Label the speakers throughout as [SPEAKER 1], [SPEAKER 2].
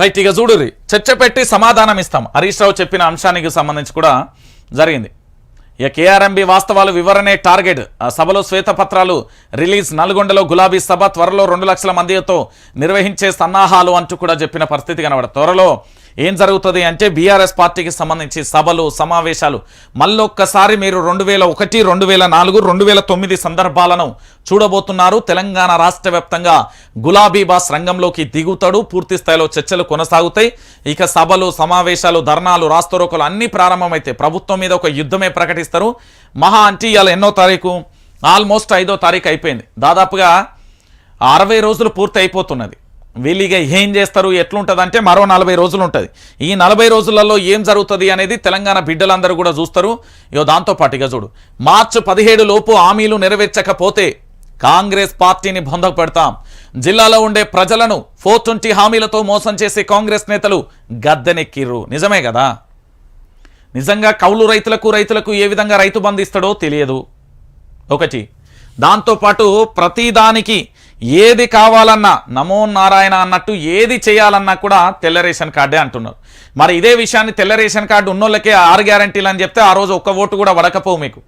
[SPEAKER 1] Right ఇక చూడుర్రి చర్చ పెట్టి సమాధానం ఇస్తాం హరీష్ రావు చెప్పిన అంశానికి సంబంధించి కూడా జరిగింది. ఇక కేఆర్ఎంబి వాస్తవాలు వివరణే టార్గెట్. సభలో శ్వేతపత్రాలు రిలీజ్ నల్గొండలో గులాబీ సభ త్వరలో రెండు లక్షల మందితో నిర్వహించే సన్నాహాలు అంటూ కూడా చెప్పిన పరిస్థితి కనబడ త్వరలో ఏం జరుగుతుంది అంటే బీఆర్ఎస్ పార్టీకి సంబంధించి సభలు సమావేశాలు. మళ్ళొక్కసారి మీరు రెండు వేల ఒకటి రెండు వేల నాలుగు రెండు వేల తొమ్మిది సందర్భాలను చూడబోతున్నారు. తెలంగాణ రాష్ట్ర వ్యాప్తంగా గులాబీ బాస్ రంగంలోకి దిగుతాడు. పూర్తి స్థాయిలో చర్చలు కొనసాగుతాయి. ఇక సభలు సమావేశాలు ధర్నాలు రాస్తరోకలు అన్నీ ప్రారంభమైతే ప్రభుత్వం మీద ఒక యుద్ధమే ప్రకటిస్తారు. మహా అంటే ఇవాళ ఎన్నో తారీఖు? ఆల్మోస్ట్ ఐదో తారీఖు అయిపోయింది. దాదాపుగా అరవై రోజులు పూర్తి అయిపోతున్నది వీళ్ళిగా ఏం చేస్తారు ఎట్లుంటుంది అంటే మరో నలభై రోజులు ఉంటుంది ఈ నలభై రోజులలో ఏం జరుగుతుంది అనేది తెలంగాణ బిడ్డలందరూ కూడా చూస్తారు. ఇగో దాంతోపాటు ఇక చూడు. మార్చి పదిహేడు లోపు హామీలు నెరవేర్చకపోతే కాంగ్రెస్ పార్టీని బొందకు పెడతాం. జిల్లాలో ఉండే ప్రజలను ఫోర్ ట్వంటీ హామీలతో మోసం చేసే కాంగ్రెస్ నేతలు గద్దెనెక్కిర్రు. నిజమే కదా? నిజంగా కౌలు రైతులకు రైతులకు ఏ విధంగా రైతు బంధిస్తాడో తెలియదు. ఒకటి. దాంతోపాటు ప్రతిదానికి ఏది కావాలన్నా నమో నారాయణ అన్నట్టు ఏది చేయాలన్నా కూడా తెల్ల రేషన్ కార్డే అంటున్నారు. మరి ఇదే విషయాన్ని తెల్ల రేషన్ కార్డు ఉన్నోళ్ళకే ఆరు గ్యారంటీలు అని చెప్తే ఆ రోజు ఒక్క ఓటు కూడా వడకపోవు మీకు.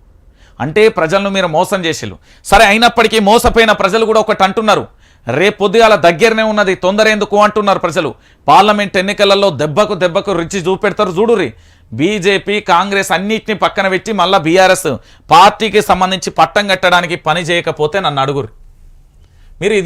[SPEAKER 1] అంటే ప్రజలను మీరు మోసం చేసిళ్ళు. సరే అయినప్పటికీ మోసపోయిన ప్రజలు కూడా ఒకటి అంటున్నారు. రేపు పొద్దుగాల దగ్గరనే ఉన్నది తొందర ఎందుకు అంటున్నారు ప్రజలు. పార్లమెంట్ ఎన్నికలలో దెబ్బకు దెబ్బకు రుచి చూపెడతారు చూడురి బీజేపీ కాంగ్రెస్ అన్నిటిని పక్కన పెట్టి మళ్ళీ బీఆర్ఎస్ పార్టీకి సంబంధించి పట్టం కట్టడానికి పని చేయకపోతే నన్ను అడుగురు మీరు